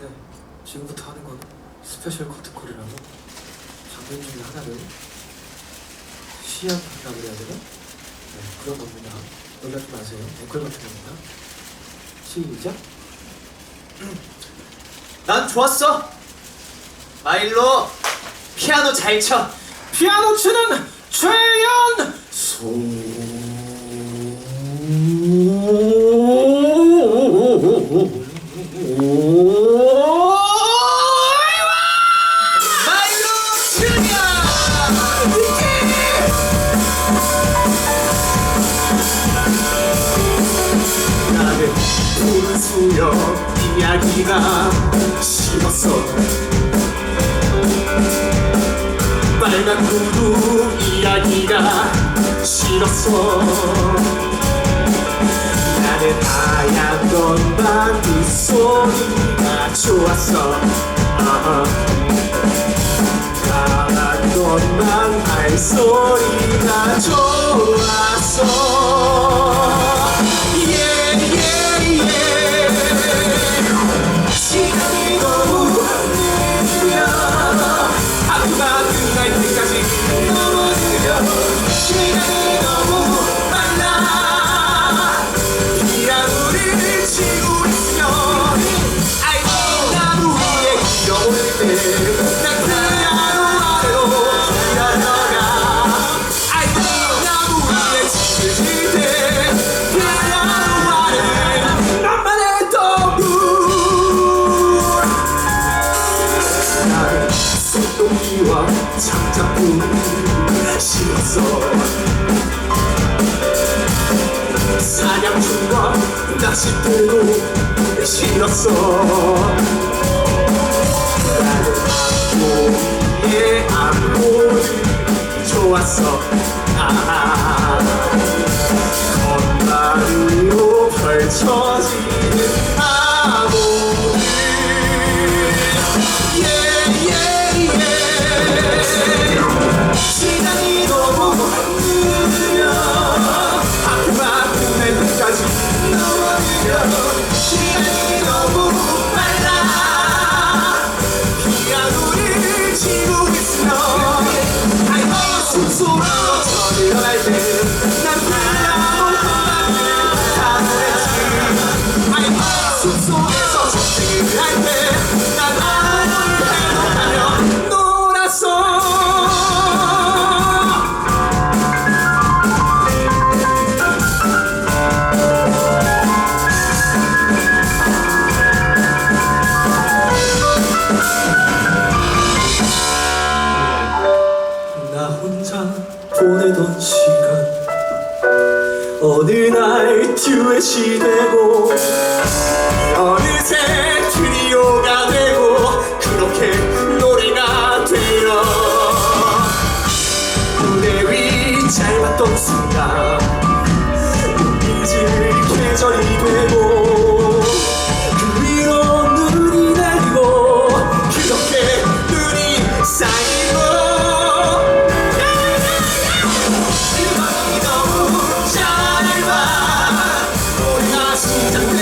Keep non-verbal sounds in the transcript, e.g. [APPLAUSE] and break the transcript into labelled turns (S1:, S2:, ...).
S1: 네, 지금부터 하는 건 스페셜 커트콜이라고 장면 중에 하나를 시약이라고 해야 되나? 네, 그런 겁니다. 놀라지 마세요. 앵콜 같은 겁니다. 시작. [CLEARS THROAT]
S2: 난 좋았어. 마일로 피아노 잘 쳐.
S1: 피아노 치는 최연
S2: 마 수염 이야기가 싫었어. 빨간 구두 이야기가 싫었어. 나는 하얀 건반 그 소리가 좋았어. 파란 것만 발소리가 좋았어 싫었어. 사냥꾼과 낚싯대도 싫었어. 나는 암고리에 암고리 좋았어. 아 건반 위로 펼쳐지는 암호들 예 시간이 너무 끝날 때까지 너무 느려 시간이 너무 빨라 피아노를 치고 있으면 아이고 숨소리로 쳐들어갈 때난 피아노 건반을 타고했지 아이고 숨속에서 전쟁을 할때난
S1: 살던 시간. 어느 날 듀엣이 되고 어느새 듀엣 Don't